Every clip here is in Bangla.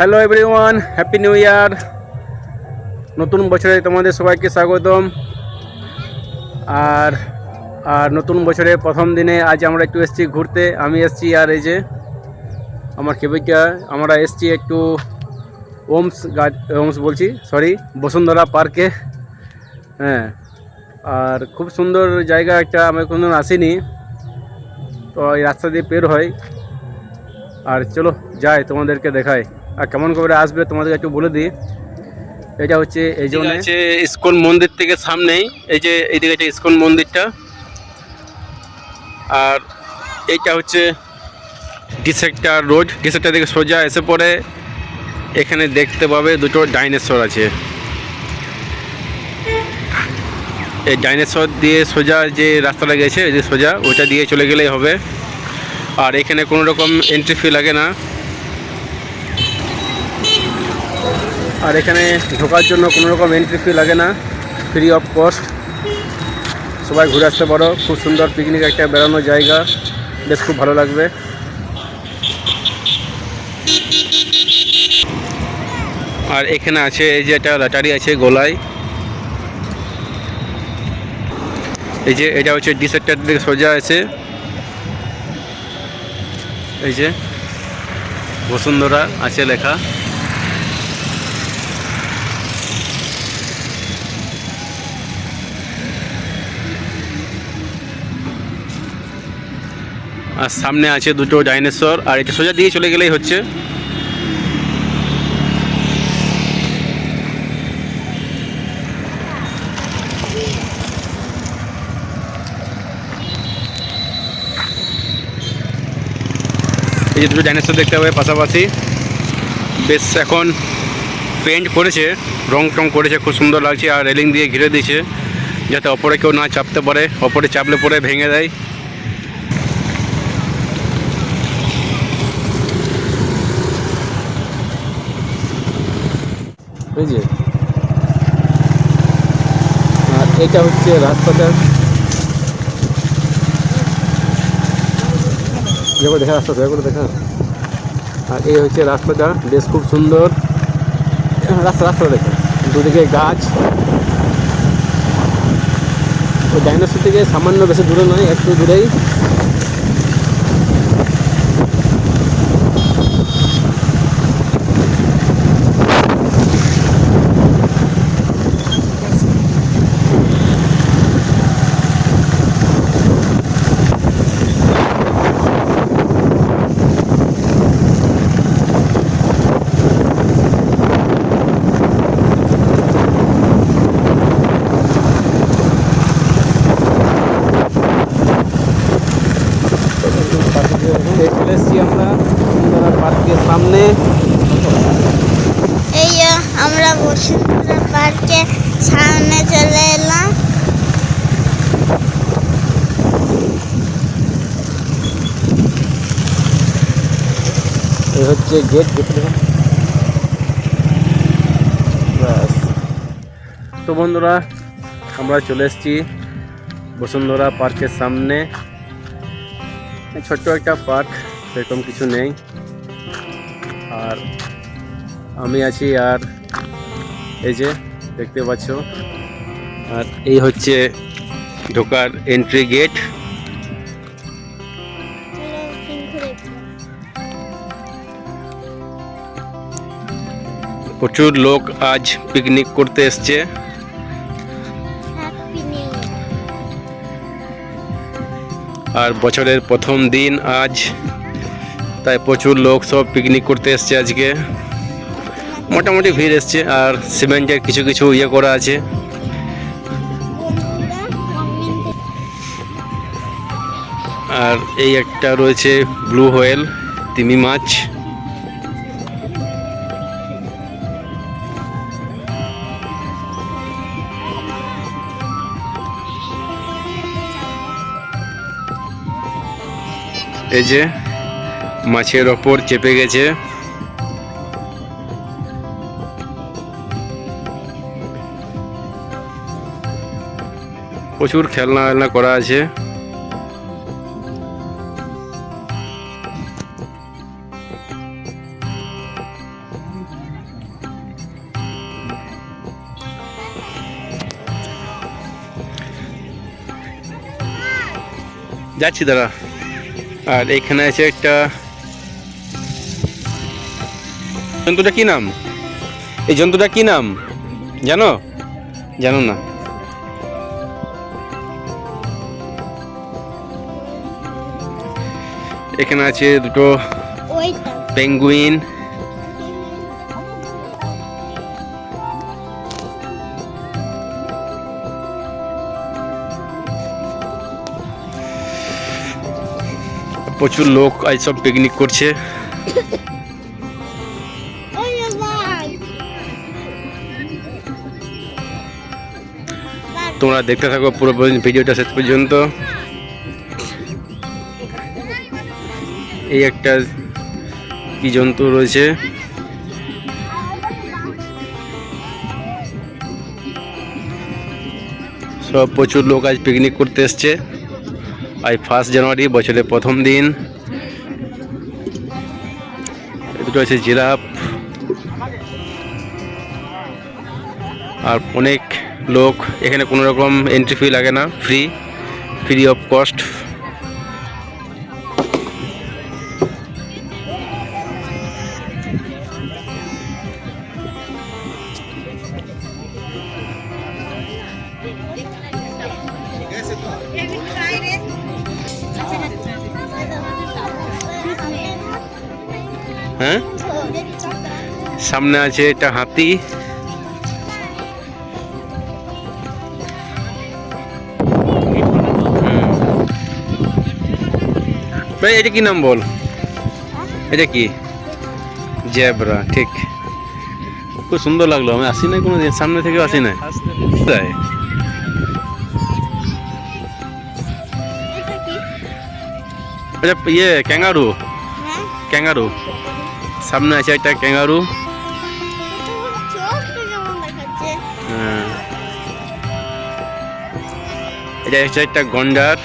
Hello everyone happy new year নতুন বছরে তোমাদের সবাইকে স্বাগতম। আর আর নতুন বছরের প্রথম দিনে আজ আমরা একটু এসেছি ঘুরতে। আমি এসেছি আর এই যে আমার কেবিকা, আমরা এসেছি একটু ওমস গাছ ওমস বলছি সরি বসুন্ধরা পার্কে হ্যাঁ আর খুব সুন্দর জায়গা একটা, আমি কোনো আসিনি। তো এই রাস্তা দিয়ে বের হয়। আর চলো, যাই তোমাদেরকে দেখাই। আর কেমন করে আসবে তোমাদেরকে একটু বলে দিই। এটা হচ্ছে এই জন্য আছে ইস্কন মন্দির থেকে সামনেই। এই যে এইদিকে এটা ইস্কন মন্দিরটা। আর এইটা হচ্ছে ডিসেক্টার রোড। ডিসেক্টার থেকে সোজা এসে পড়ে। এখানে দেখতে পাবে দুটো ডাইনোসর আছে। এই ডাইনোসর দিয়ে সোজা যে রাস্তাটা গেছে যে সোজা ওইটা দিয়ে চলে গেলেই হবে। আর এখানে কোনো রকম এন্ট্রি ফি লাগে না। আর এখানে ঢোকার জন্য কোনো রকম এন্ট্রি ফি লাগে না ফ্রি অফ কস্ট সবাই ঘুরে আসতে পারো, খুব সুন্দর পিকনিক একটা বেড়ানোর জায়গা, বেশ খুব ভালো লাগবে। আর এখানে আছে, এই যে একটা লাটারি আছে গোলায়। এই যে, এটা হচ্ছে ডি সেক্টর থেকে সোজা আছে। এই যে, বসুন্ধরা আছে লেখা। আর সামনে আছে দুটো ডাইনোসর, আর এটা সোজা দিয়ে চলে গেলেই হচ্ছে। এই যে দুটো ডাইনোসর দেখতে হবে পাশাপাশি। বেশ এখন পেন্ট করেছে, রং টং করেছে, খুব সুন্দর লাগছে, আর রেলিং দিয়ে ঘিরে দিয়েছে, যাতে অপরে কেউ না চাপতে পারে, অপরে চাপলে পরে ভেঙে দেয়। যে। আর এটা হচ্ছে রাস্তাটা যেগুলো দেখা, রাস্তা যেগুলো দেখা। আর এই হচ্ছে রাস্তাটা, বেশ খুব সুন্দর। রাস্তা রাস্তা দেখো। দুদিকে গাছ। ডাইনোসর থেকে সামান্য বেশি দূরে নয়, একটু দূরেই এই চলে এসেছি আমরা বসুন্ধরা পার্কের সামনে এই যে আমরা বসুন্ধরা পার্কে সামনে চলে এলাম। হচ্ছে গেট গেট ব্যাস। তো বন্ধুরা, আমরা চলে এসেছি বসুন্ধরা পার্কের সামনে। ছোট্ট একটা পার্ক, সেরকম কিছু নেই। আর আমি আছি আর এই যে দেখতে পাচ্ছ। আর এই হচ্ছে ঢোকার এন্ট্রি গেট প্রচুর লোক আজ পিকনিক করতে এসছে। আর বছরের প্রথম দিন আজ, তাই প্রচুর লোক সব পিকনিক করতে এসছে আজকে। মোটামুটি ভিড় এসছে, আর সিমেন্টের কিছু কিছু ইয়ে করা আছে। আর এই একটা রয়েছে ব্লু হোয়েল, তিমি মাছ। এই যে মাছের ওপর চেপে গেছে। প্রচুর খেলনা খেলনা করা আছে। যাচ্ছি দাদা আর এখানে আছে একটা জন্তুটা কি নাম? এই জন্তুটা কি নাম? জানো? জানো না। এখানে আছে দুটো পেঙ্গুইন। প্রচুর লোক আজ সব পিকনিক করছে। তোমরা দেখতে থাকো পুরো ভিডিওটা শেষ পর্যন্ত। এই একটা কি জন্তু রয়েছে? সব প্রচুর লোক আজ পিকনিক করতে এসছে। আজ ফার্স্ট জানুয়ারি বছরের প্রথম দিন। দুটো আছে জিরাফ। আর অনেক লোক, এখানে কোনো রকম এন্ট্রি ফি লাগে না ফ্রি ফ্রি অফ কস্ট হ্যাঁ? সামনে আছে একটা হাতি। ভাই এটা কি নাম বল? এটা কি? জেব্রা ঠিক। খুব সুন্দর লাগল। আমি আসি নাই কোনো দিন সামনে থেকে আসি নাই। তাই? আচ্ছা ইয়ে ক্যাঙ্গারু। হ্যাঁ? ক্যাঙ্গারু। সামনে আছে একটা ক্যাঙ্গারু। হ্যাঁ। এটা হচ্ছে একটা গন্ডার।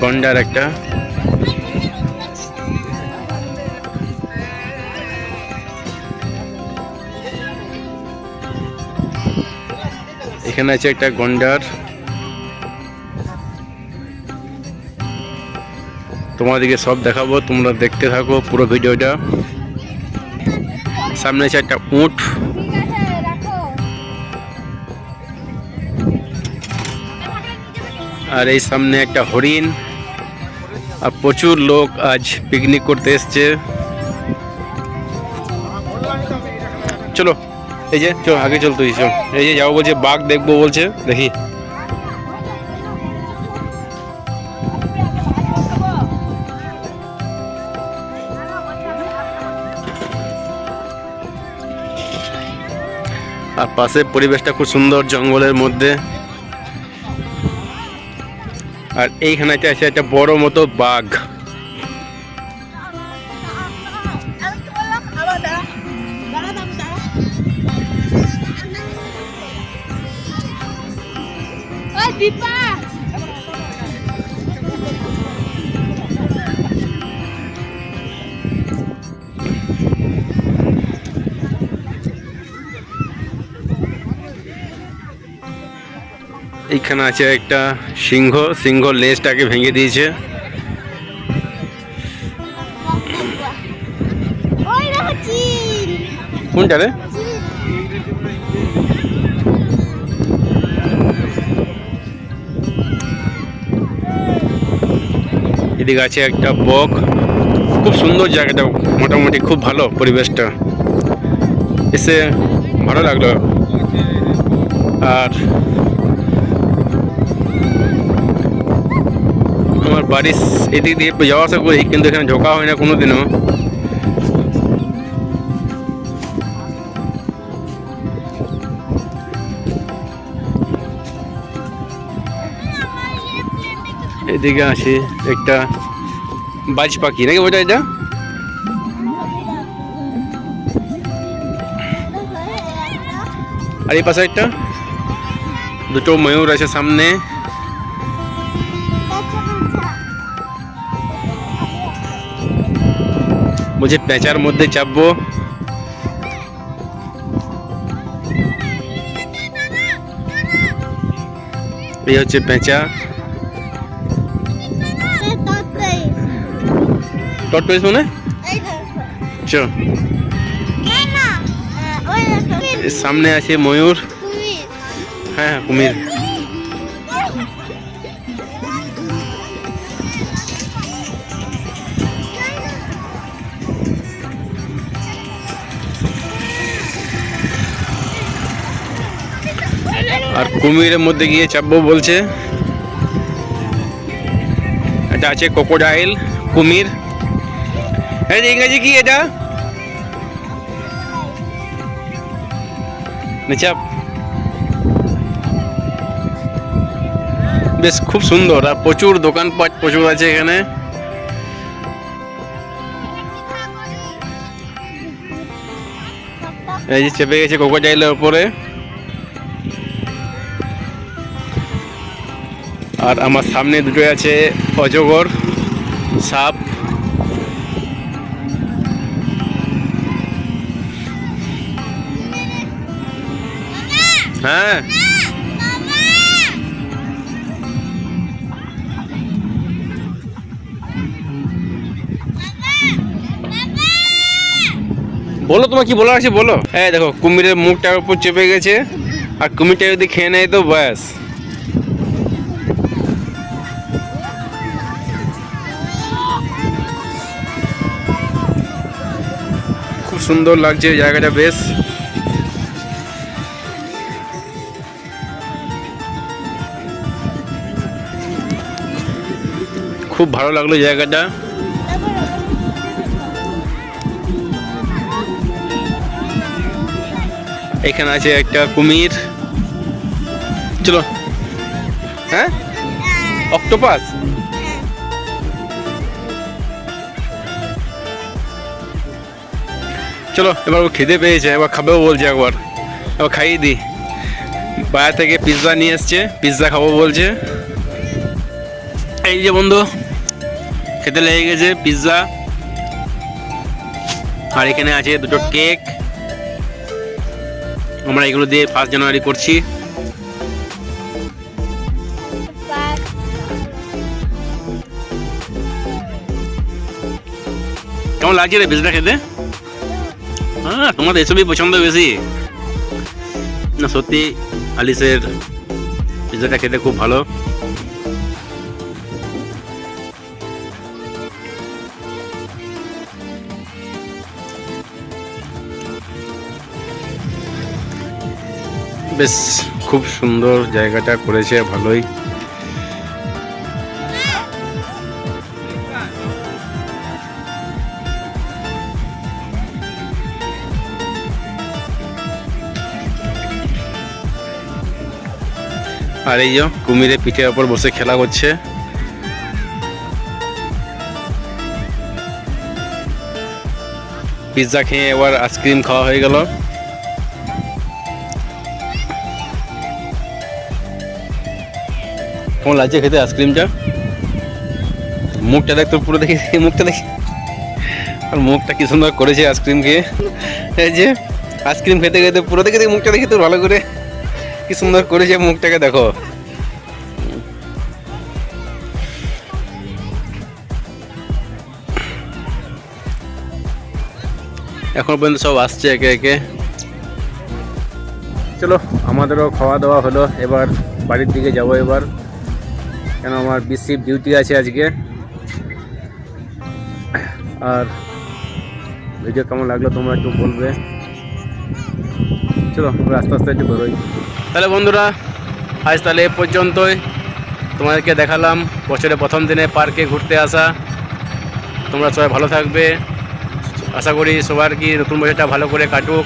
গন্ডার একটা। এখানে আছে একটা গন্ডার। তোমাদেরকে সব দেখাবো, তোমরা দেখতে থাকো পুরো ভিডিওটা। সামনে আছে একটা উট। আর এই সামনে একটা হরিণ। আর প্রচুর লোক আজ পিকনিক করতে এসছে। চলো, এই যে, চলো, আগে চল তুই চল। এই যে যাও বলছে, বাঘ দেখব বলছে, দেখি। আর পাশে পরিবেশটা খুব সুন্দর জঙ্গলের মধ্যে। আর এইখানে আছে একটা বড় মতো বাঘ। দীপা! এইখানে আছে একটা সিংহ সিংহ লেজটাকে ভেঙে দিয়েছে। কোনটা রে? এদিকে আছে একটা বক। খুব সুন্দর জায়গাটা মোটামুটি খুব ভালো পরিবেশটা। এসে ভালো লাগল। আর বাড়ির এদিক দিয়ে যাওয়া আসা করি, কিন্তু এখানে ঢোকা হয় না কোনোদিনও। এদিকে আছে একটা বাজ পাখি, নাকি ওটা এটা আর এই পাশে একটা দুটো ময়ূর আছে সামনে। বলছে প্যাঁচার মধ্যে চাপবো এই হচ্ছে প্যাঁচা টর্টোয়েস মানে চো সামনে আছে ময়ূর হ্যাঁ হ্যাঁ কুমির কুমিরের মধ্যে গিয়ে চাপবো বলছে। এটা আছে কোকোডাইল কুমির। ইংরেজি কি এটা? চাপ। বেশ, খুব সুন্দর। আর প্রচুর দোকানপাট প্রচুর আছে এখানে। এই যে চেপে গেছে কোকোডাইলের ওপরে আর আমার সামনে দুটো আছে অজগর, সাপ। হ্যাঁ? বলো তোমার কি বলার আছে, বলো। এই দেখো, কুমিরের মুখটার উপর চেপে গেছে, আর কুমিরটা যদি খেয়ে নেয় তো ব্যাস। খুব সুন্দর লাগছে জায়গাটা বেশ। খুব ভালো লাগল জায়গাটা। এখানে আছে একটা কুমির। চলো। হ্যাঁ? অক্টোপাস? চলো, এবার ও খিদে পেয়েছে, এবার খাবেও বলছে একবার। এবার খাইয়ে দিই। বাইরে থেকে পিৎজা নিয়ে এসছে পিৎজা খাব বলছে। এই যে বন্ধু, খেতে লেগে গেছে পিৎজা আর এখানে আছে দুটো কেক আমরা এগুলো দিয়ে ফার্স্ট জানুয়ারি করছি। কেমন লাগছে রে পিৎজাটা খেতে? হ্যাঁ তোমাদের এসবই পছন্দ বেশি। না, সত্যি, আলিসের পিৎজাটা খেতে খুব ভালো। বেশ, খুব সুন্দর জায়গাটা করেছে, ভালোই। আর এই যে কুমিরে পিঠের ওপর বসে খেলা করছে। পিৎজা খেয়ে এবার আইসক্রিম খাওয়া হয়ে গেল। কেমন লাগছে খেতে আইসক্রিমটা? মুখটা দেখ তোর পুরো দেখি মুখটা দেখি। আর মুখটা কি সুন্দর করেছে আইসক্রিম খেয়ে এই যে, আইসক্রিম খেতে খেতে পুরো দেখে দেখি মুখটা দেখি তোর ভালো করে। কি সুন্দর করেছে মুখটাকে দেখো। এখন পর্যন্ত সব আসছে একে একে। চলো, আমাদেরও খাওয়া দাওয়া হলো। এবার বাড়ির দিকে যাব এবার। কেন আমার বেশি ডিউটি আছে আজকে। আর ভিডিও কেমন লাগল তোমরা একটু বলবে। চলো আস্তে আস্তে একটু বেরোই। তাহলে বন্ধুরা আজ তাহলে এ পর্যন্তই। তোমাদেরকে দেখালাম বছরের প্রথম দিনে পার্কে ঘুরতে আসা। তোমরা সবাই ভালো থাকবে। আশা করি সবার কি নতুন বছরটা ভালো করে কাটুক।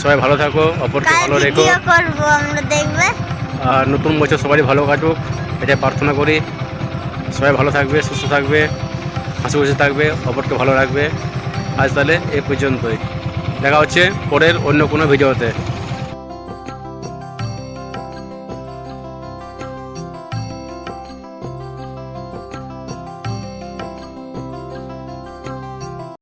সবাই ভালো থাকো অপরকে ভালো রেখো। আর নতুন বছর সবারই ভালো কাটুক এটাই প্রার্থনা করি। সবাই ভালো থাকবে সুস্থ থাকবে হাসি খুশি থাকবে অপরকে ভালো রাখবে। আজ তাহলে এ পর্যন্তই। দেখা হচ্ছে পরের অন্য কোনো ভিডিওতে।